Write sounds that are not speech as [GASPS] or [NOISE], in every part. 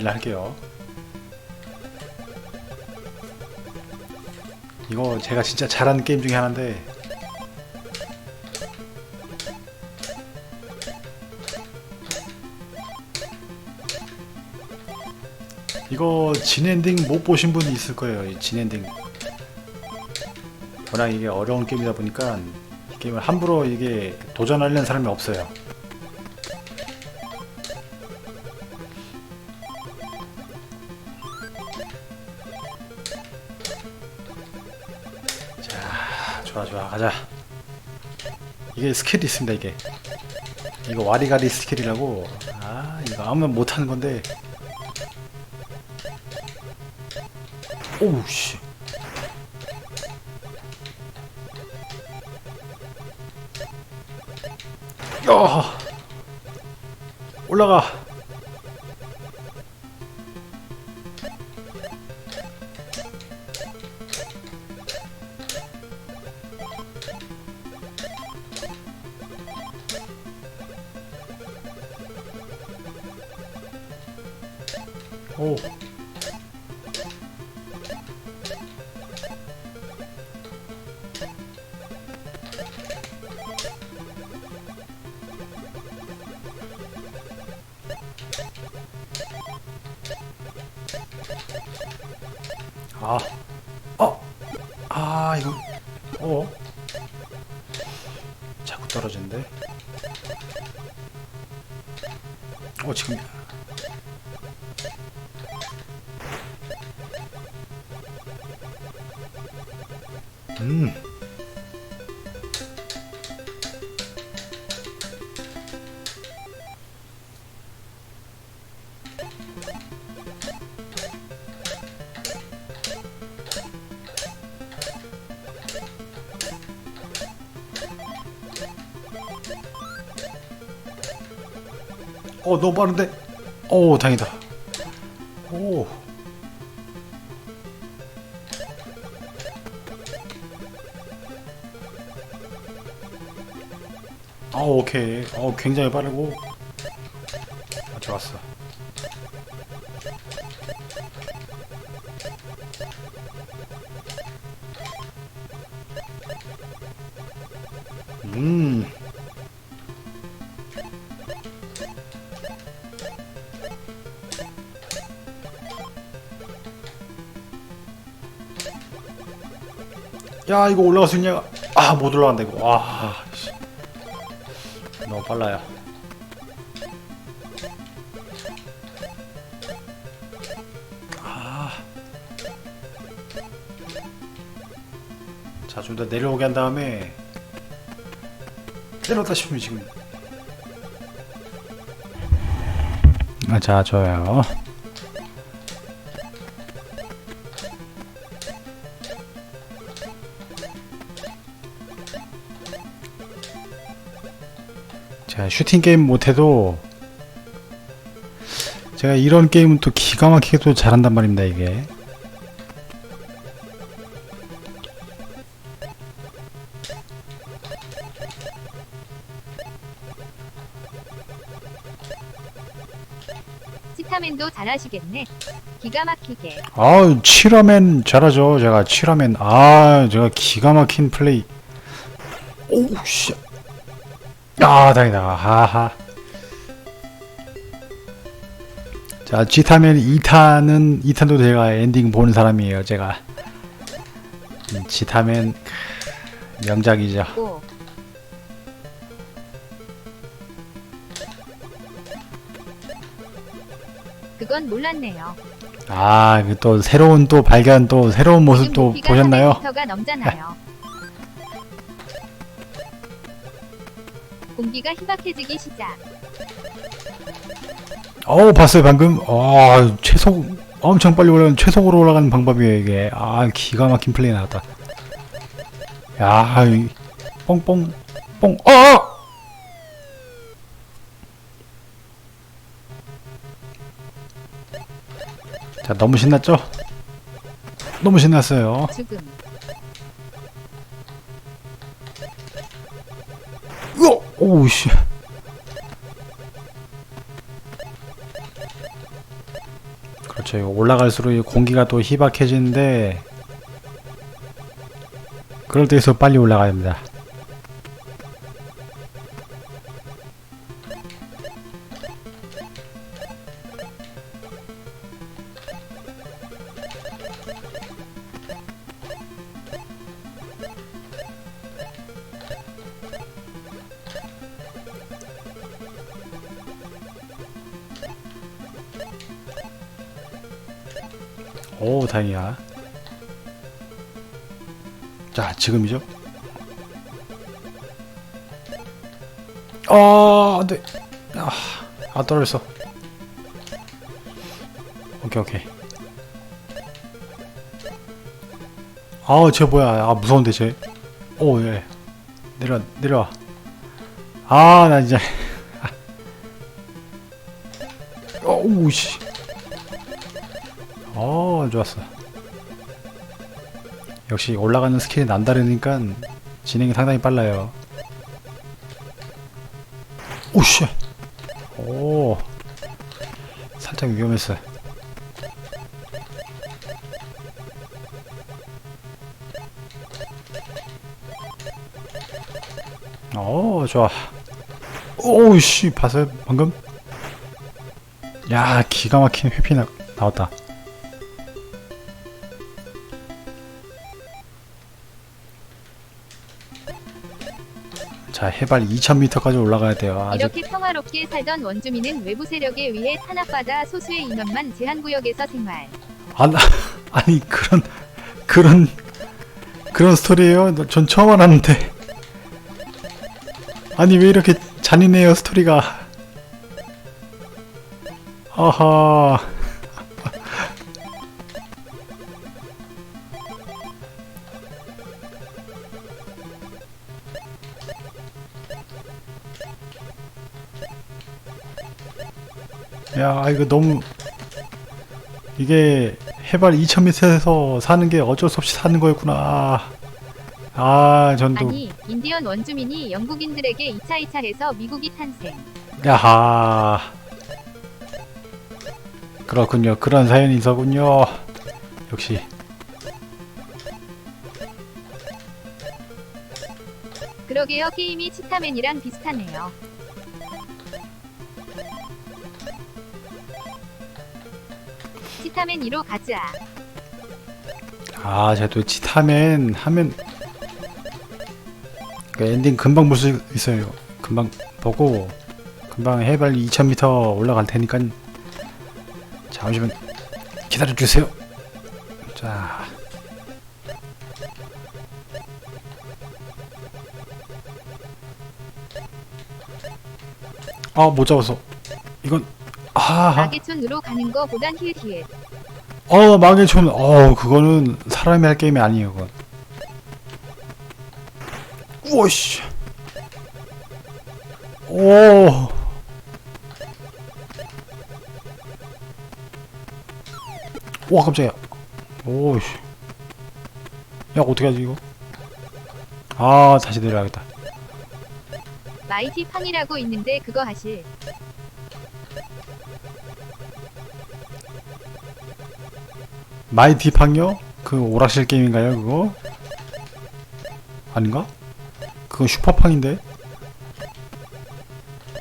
를 할게요. 이거 제가 진짜 잘하는 게임 중에 하나인데 이거 진엔딩 못 보신 분이 있을 거예요. 이 진엔딩. 워낙 이게 어려운 게임이다 보니까 이 게임을 함부로 이게 도전하려는 사람이 없어요. 이게 스킬이 있습니다 이게. 이거 와리가리 스킬이라고. 아 이거 아무나 못하는 건데. 오우 씨. 야. 올라가. 떨어지는데. 어 지금 음. 어 너무 빠른데? 오 다행이다. 오. 아 오케이. 어 굉장히 빠르고. 아 좋았어. 음 야 이거 올라갈 수 있냐? 아 못 올라간다 이거. 와 씨. 너무 빨라요. 아. 자좀 더 내려오게 한 다음에 내려다 싶으면 지금. 아, 자 좋아요 제가 슈팅 게임 못해도 제가 이런 게임은 또 기가 막히게 또 잘한단 말입니다 이게. 치타맨도 잘하시겠네. 기가 막히게. 아우 치라맨 잘하죠 제가. 치라맨. 아 제가 기가 막힌 플레이. 오우 씨 아 다행이다 하하 자 치타맨 2탄은 2탄도 제가 엔딩 보는 사람이에요 제가 음, 치타맨 크, 명작이죠 오. 그건 몰랐네요. 아, 그또 새로운 또 발견 또 새로운 모습 또 보셨나요? 공기가 희박해지기 시작. 어우, 봤어요, 방금. 아, 최속 엄청 빨리 올라가는 최속으로 올라가는 방법이에요, 이게. 아, 기가 막힌 플레이 나왔다. 야, 이 뽕뽕 뽕. 어! 어! 자, 너무 신났죠? 너무 신났어요. 죽음. 오우 씨. 그렇죠. 올라갈수록 이 공기가 또 희박해지는데 그럴 때일수록 빨리 올라가야 됩니다. 아 떨어졌어. 오케이 오케이. 아쟤 뭐야? 아 무서운데 쟤오예. 내려 내려와. 아 나 이제 [LAUGHS] 어우씨. 어 좋았어. 역시 올라가는 스킬이 남다르니까 진행이 상당히 빨라요. 오씨 살짝 위험했어 오 좋아. 오우씨 봤어요 방금? 야 기가 막힌 회피 나, 나왔다 자 해발 2000m까지 올라가야 돼요. 아직. 이렇게 평화롭게 살던 원주민은 외부 세력에 의해 탄압받아 소수의 인원만 제한구역에서 생활. 안, [LAUGHS] 아니 그런 그런 그런 스토리예요? 전 처음 알았는데. 아니 왜 이렇게 잔인해요 스토리가? 아하 야 이거 너무 이게 해발 2000m에서 사는 게 어쩔 수 없이 사는 거였구나. 아, 전도 아니, 인디언 원주민이 영국인들에게 이차이차해서 미국이 탄생. 야하. 그렇군요. 그런 사연이 있었군요. 역시 그러게요 게임이 치타맨이랑 비슷하네요. 치타맨 2로 가자. 아, 제가 또 치타맨 하면 그 엔딩 금방 볼 수 있어요. 금방 보고 금방 해발 2000m 올라갈 테니까 잠시만 기다려 주세요. 자. 아, 못 잡았어. 이건 아, 마계촌으로 가는 거 보단 히읗히읗. 어, 망해 촌. 어, 그거는 사람이 할 게임이 아니에요, 그건. 우와씨. 오. 와, 깜짝이야. 오씨. 야, 어떻게 하지, 이거? 아, 다시 내려야겠다. 마이티 팡이라고 있는데 그거 하실. 마이티 팡요? 그 오락실 게임인가요, 그거? 아닌가? 그거 슈퍼팡인데?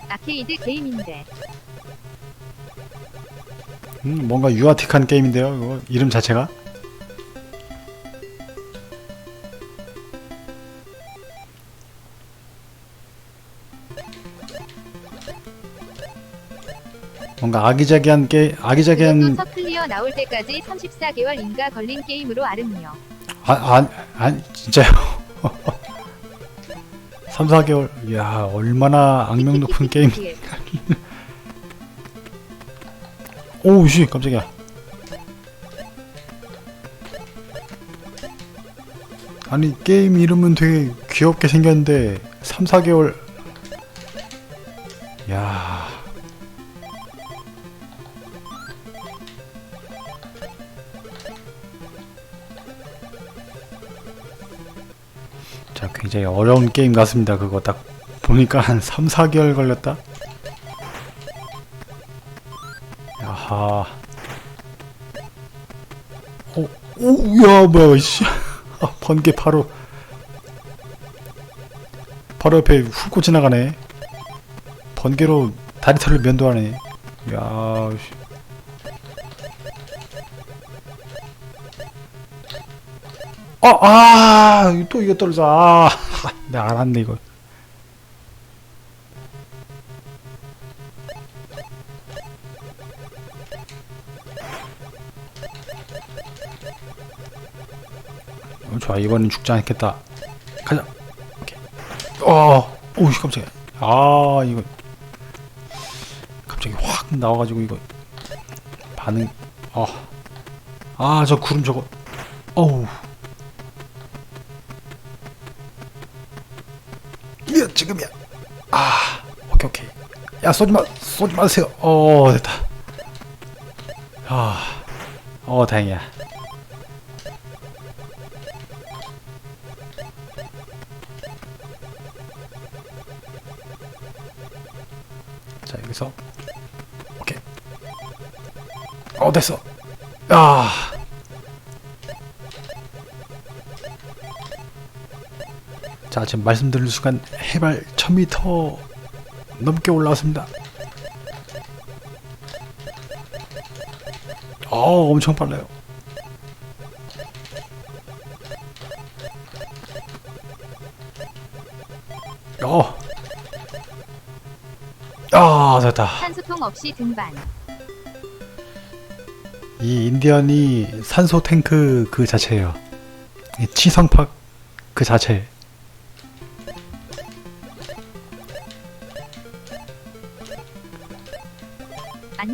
아케이드 게임인데. 음, 뭔가 유아틱한 게임인데요, 이거 이름 자체가? 뭔가 아기자기한 게 아기자기한 첫 클리어 나올 때까지 34개월인가 걸린 게임으로 아름이요. 아, 아, 아 진짜요? [LAUGHS] 3, 4개월 이야 얼마나 악명 높은 게임 [LAUGHS] [LAUGHS] 오우 씨 깜짝이야 아니 게임 이름은 되게 귀엽게 생겼는데 3, 4개월 어려운 게임 같습니다 그거. 딱 보니까 한 3, 4개월 걸렸다? 야하. 오야 뭐야 씨. 아, 번개 바로. 바로 옆에 훑고 지나가네. 번개로 다리털을 면도하네. 야 씨. 아, 아, 또 이거 떨어져. 아, [LAUGHS] 내가 알았네, 이거. 어, 좋아, 이번엔 죽지 않겠다. 가자. 오케이. 어, 오우, 깜짝이야. 아, 이거. 갑자기 확 나와가지고, 이거. 반응. 아, 아, 저 구름 저거. 어우. 지금이야 아 오케이 오케이. 야 쏘지 마 쏘지 마세요. 어 됐다. 아 어 다행이야. 자 여기서. 오케이. 어 됐어. 아 지금 말씀드린 순간 해발 1000m 넘게 올라왔습니다. 어 엄청 빨라요. 어. 아 됐다. 산소통 없이 등반. 이 인디언이 산소 탱크 그 자체예요. 이 치성팍 그 자체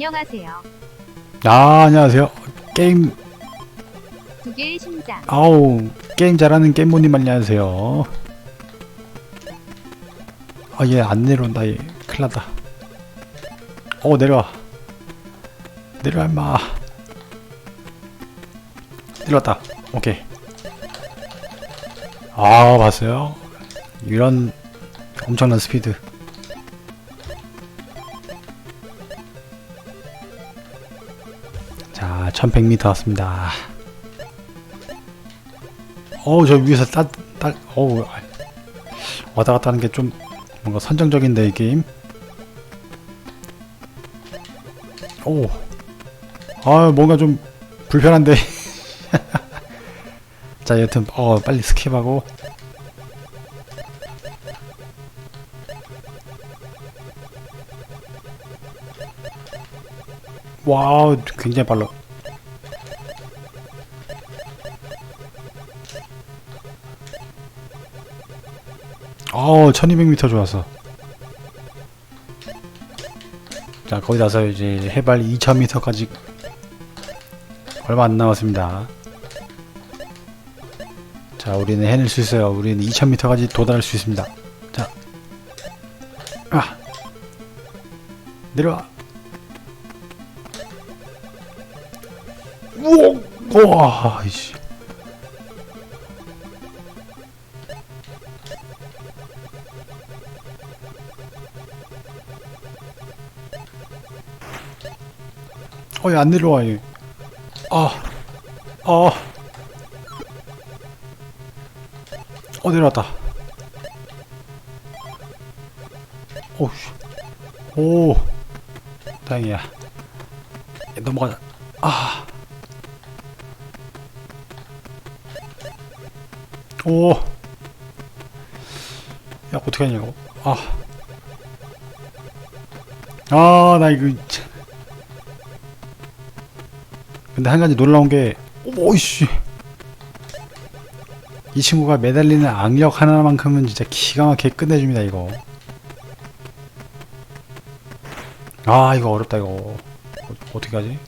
안녕하세요. 아 안녕하세요. 게임. 두 개의 심장. 아우 게임 잘하는 게임모님 안녕하세요. 아얘 안 내려온다 얘. 큰일났다. 어 내려와. 내려와 임마. 내려왔다. 오케이. 아 봤어요? 이런 엄청난 스피드 자 1100m 왔습니다. 어우 저 위에서 따따 어우 아, 왔다 갔다 하는 게 좀 뭔가 선정적인데 이 게임? 오아 뭔가 좀 불편한데. [LAUGHS] 자 여튼 어 빨리 스킵하고 와우 굉장히 빨라. 어 1200m 좋았어 자 거기 나서 이제 해발 2000m까지 얼마 안 남았습니다. 자 우리는 해낼 수 있어요. 우리는 2000m까지 도달할 수 있습니다. 자. 아. 내려와 우와 우와 이씨 어, 얘안 내려와, 얘. 아, 아. 어, 내려왔다. 오, 씨. 오. 다행이야. 얘 넘어가자. 아. 오. 야, 어떻게 하냐, 이거. 아. 아, 나 이거. 참. 근데 한 가지 놀라운 게 오이씨 이 친구가 매달리는 악력 하나만큼은 진짜 기가 막히게 끝내줍니다 이거 아 이거 어렵다 이거 어, 어떻게 하지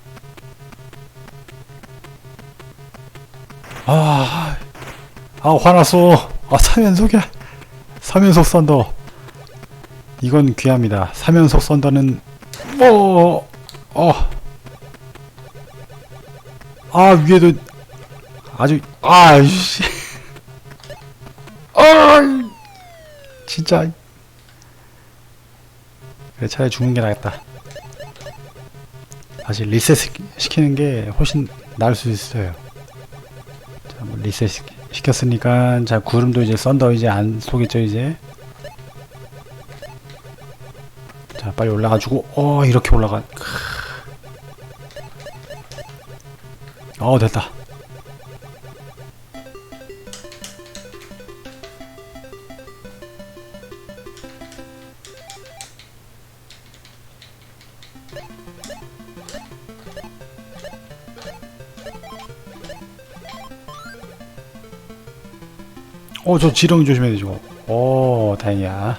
아, 아 화났어 아 3연속이야. 3연속 썬더. 이건 귀합니다. 3연속 썬더는 어, 어. 아 위에도 아주 아씨. 아 진짜. 그래 차라리 죽는 게 나겠다. 다시 리셋 시키- 시키는 게 훨씬 나을 수 있어요. 한번 리셋 시- 시켰으니까 자 구름도 이제 썬더 이제 안 쏘겠죠 이제 자 빨리 올라가지고 어 이렇게 올라가 크. 어 됐다 어, 저 지렁이 조심해야 되죠. 오, 다행이야.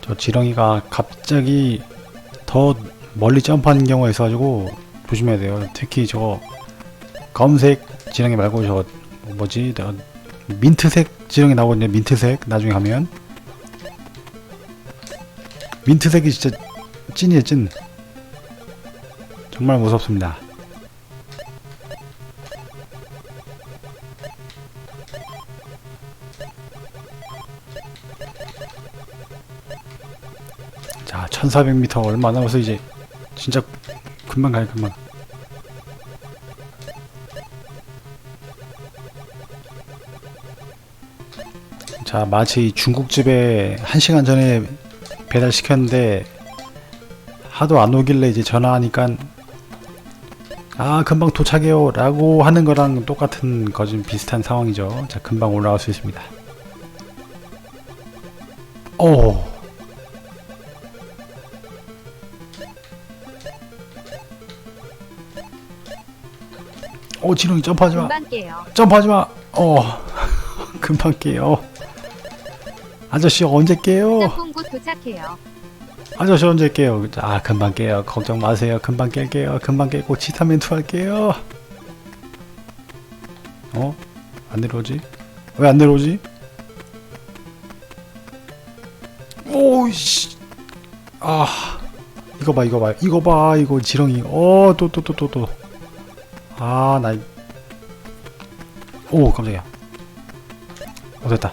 저 지렁이가 갑자기 더 멀리 점프하는 경우가 있어가지고 조심해야 돼요. 특히 저 검은색 지렁이 말고 저 뭐지? 민트색 지렁이 나오거든요. 민트색 나중에 가면 민트색이 진짜 찐이에요, 찐. 정말 무섭습니다. 1400m 얼마 남아서 이제 진짜 금방 가요, 금방. 자, 마치 중국집에 1시간 전에 배달시켰는데 하도 안 오길래 이제 전화하니까 아, 금방 도착해요 라고 하는 거랑 똑같은 거진 비슷한 상황이죠. 자, 금방 올라갈 수 있습니다. 오. 오 지렁이 점프하지 마. 금방 깨요. 점프하지 마 어 [LAUGHS] 금방 깨요. 아저씨 언제 깨요? 짝꿍 곧 도착해요. 아저씨 언제 깨요? 아 금방 깨요. 걱정 마세요. 금방 깰게요. 금방 깨고 치타멘트 할게요. 어? 안 내려오지? 왜 안 내려오지? 오이씨. 아 이거 봐 이거 봐. 이거 봐 이거 지렁이. 어또 또 또 또 또 아, 나. 오, 깜짝이야. 오, 됐다.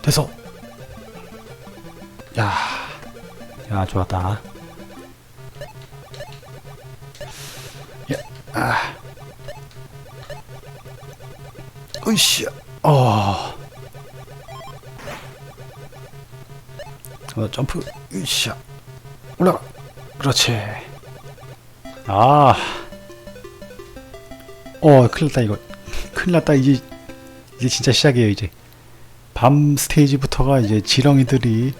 됐어. 야. 야, 좋았다. 야, 아. 으쌰. 어. 어, 점프. 으쌰. 올라가. 그렇지. 아. 어 큰일 났다 이거. 큰일 났다 이제 이제 진짜 시작이에요 이제. 밤 스테이지부터가 이제 지렁이들이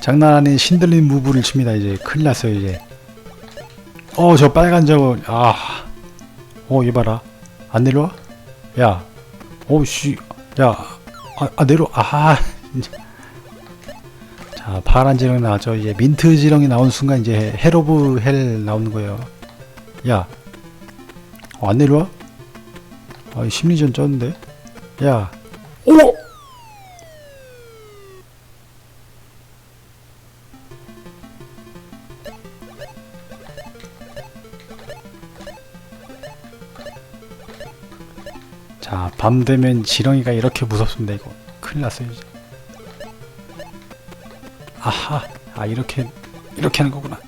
장난 아닌 신들린 무브를 칩니다 이제. 큰일 났어요 이제. 어 저 빨간 저거 아어 얘 봐라. 안 내려와? 야. 오씨. 야. 아, 아 내려 아. 진짜 [LAUGHS] 자 파란 지렁이 나왔죠. 이제 민트 지렁이 나온 순간 이제 헬 오브 헬 나오는 거예요. 야 어, 안 내려와? 아, 심리전 쪘는데? 야. 오! 자, 밤 되면 지렁이가 이렇게 무섭습니다, 이거. 큰일 났어요, 이제. 아하. 아, 이렇게, 이렇게 하는 거구나.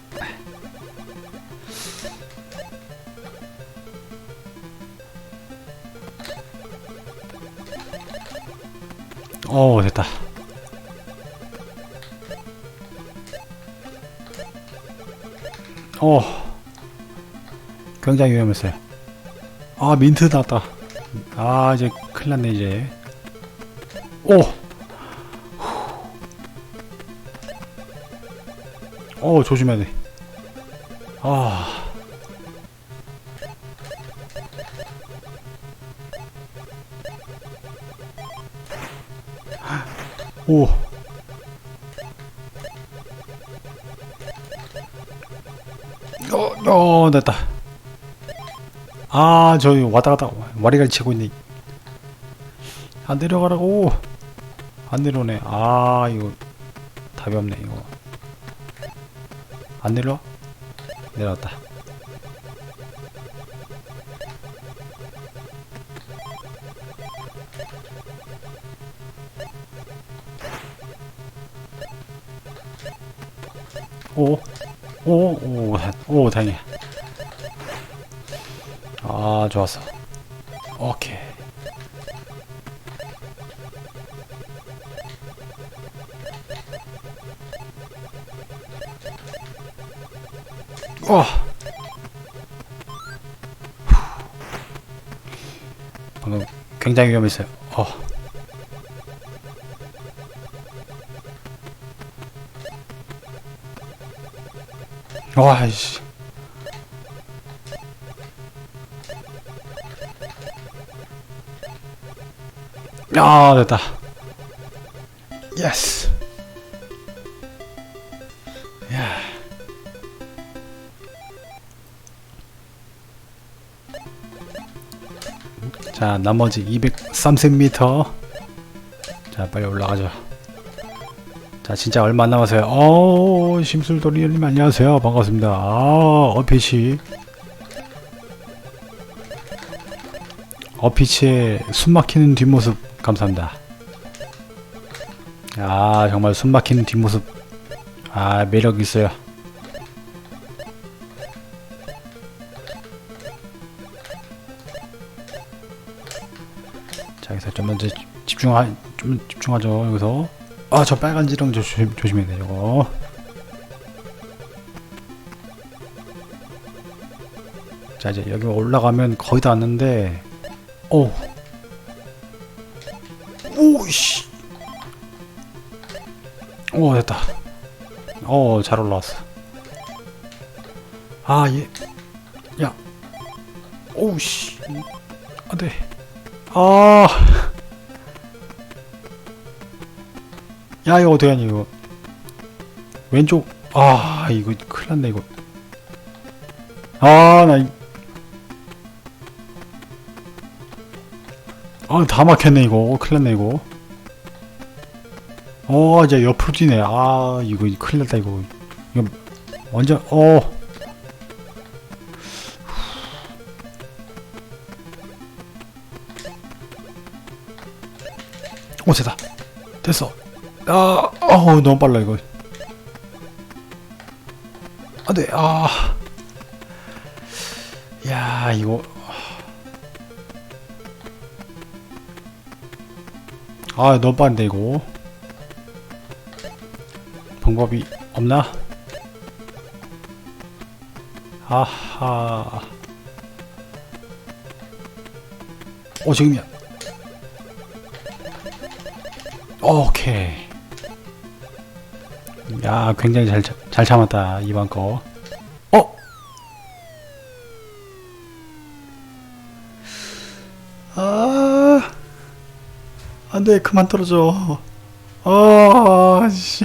어 됐다. 어 굉장히 위험했어요. 아 민트 나왔다. 아 이제 큰일 났네 이제. 오! 어 조심해야 돼. 아. 오. 어, 어, 됐다. 아, 저기 왔다 갔다 와리가리 치고 있네. 안 내려가라고. 안 내려오네. 아, 이거 답이 없네, 이거. 안 내려와? 내려왔다. 오, 오, 오, 오, 다행이야. 아, 좋았어. 오케이. 와. 방금 굉장히 위험했어요. 어. 와, 씨. 야, 됐다. 예스. 야. 자, 나머지 230m. 자, 빨리 올라가죠. 자, 진짜 얼마 안 남았어요. 어, 심술돌이님 안녕하세요. 반갑습니다. 아, 어피치. 어피치의 숨막히는 뒷모습 감사합니다. 아, 정말 숨막히는 뒷모습. 아, 매력 있어요. 자, 여기서 좀 먼저 집중하, 좀 집중하죠. 여기서. 아, 저 빨간 지렁 조심, 조심해야 돼요. 이거. 자, 이제 여기 올라가면 거의 다 왔는데, 오. 오씨. 오, 됐다. 어, 잘 올라왔어. 아, 얘. 야. 오씨. 안 돼. 아. 야, 이거 어떡하니, 이거. 왼쪽. 아, 이거 큰일 났네, 이거. 아, 나, 이... 아, 다 막혔네, 이거. 큰일 났네, 이거. 어, 이제 옆으로 뛰네. 아, 이거 큰일 났다, 이거. 이거, 완전, 어. 오, 됐다. 됐어. 아, 어우, 너무 빨라, 이거. 안 돼, 아. 야, 이거. 아, 너무 빠른데, 이거. 방법이 없나? 아하. 오, 지금이야. 오케이. 야, 굉장히 잘, 참- 잘 참았다, 이번 거. 어? 아, 안 돼, 그만 떨어져. 아, 씨.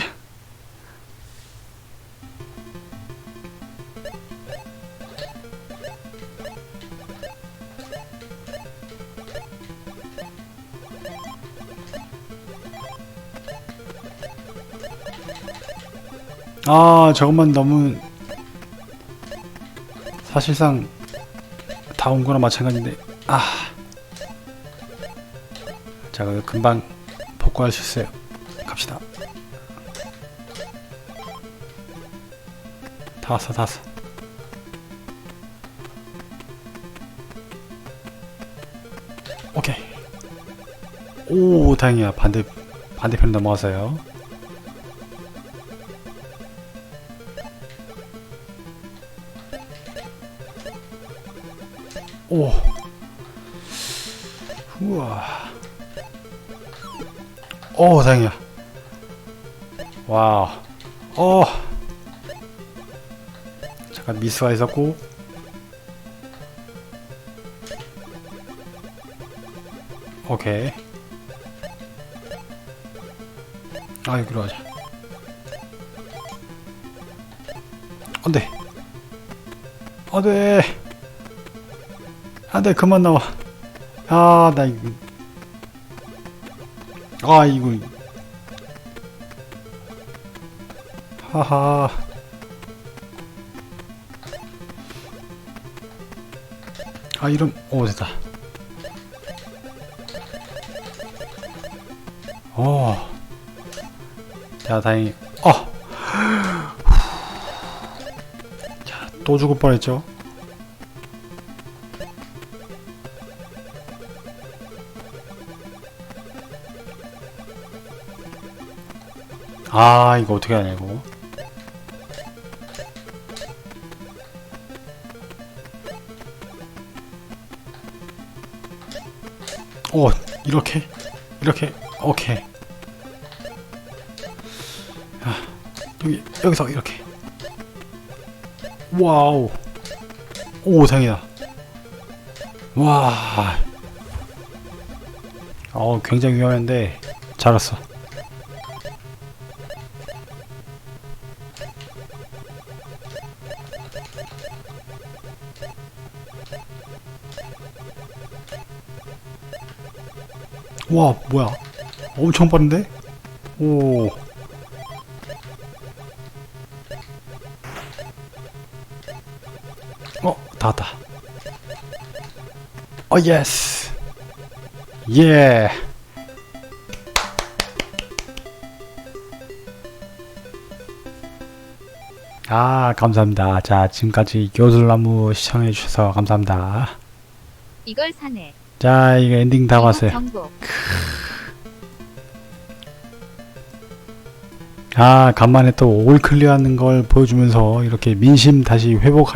아, 저것만 너무 사실상 다 온 거나 마찬가지인데 아. 자, 금방 복구할 수 있어요. 갑시다. 다 왔어, 다 왔어. 오케이. 오, 다행이야. 반대 반대편 넘어가서요. 오. 우와. 오, 다행이야. 와우. 어. 잠깐 미스가 있었고. 오케이. 아, 여기로 가자. 안 돼. 안 돼. 안 돼, 그만 나와. 아, 나 이거. 아, 이거. 하하. 아, 이런, 오, 됐다. 오. 자, 다행히, 어! [GASPS] 자, 또 죽을 뻔했죠? 아 이거 어떻게 하냐 이거. 오 이렇게 이렇게 오케이. 아, 여기 여기서 이렇게. 와우. 오 다행이다. 와. 어, 굉장히 위험한데 잘 왔어. 와, 뭐야? 엄청 빠른데? 오. 어, 다 왔다. 어, 예스. 예. 아, 감사합니다. 자, 지금까지 요술나무 시청해 주셔서 감사합니다. 이걸 사네. 자, 이거 엔딩 다 왔어요. 아, 간만에 또 올 클리어 하는 걸 보여주면서 이렇게 민심 다시 회복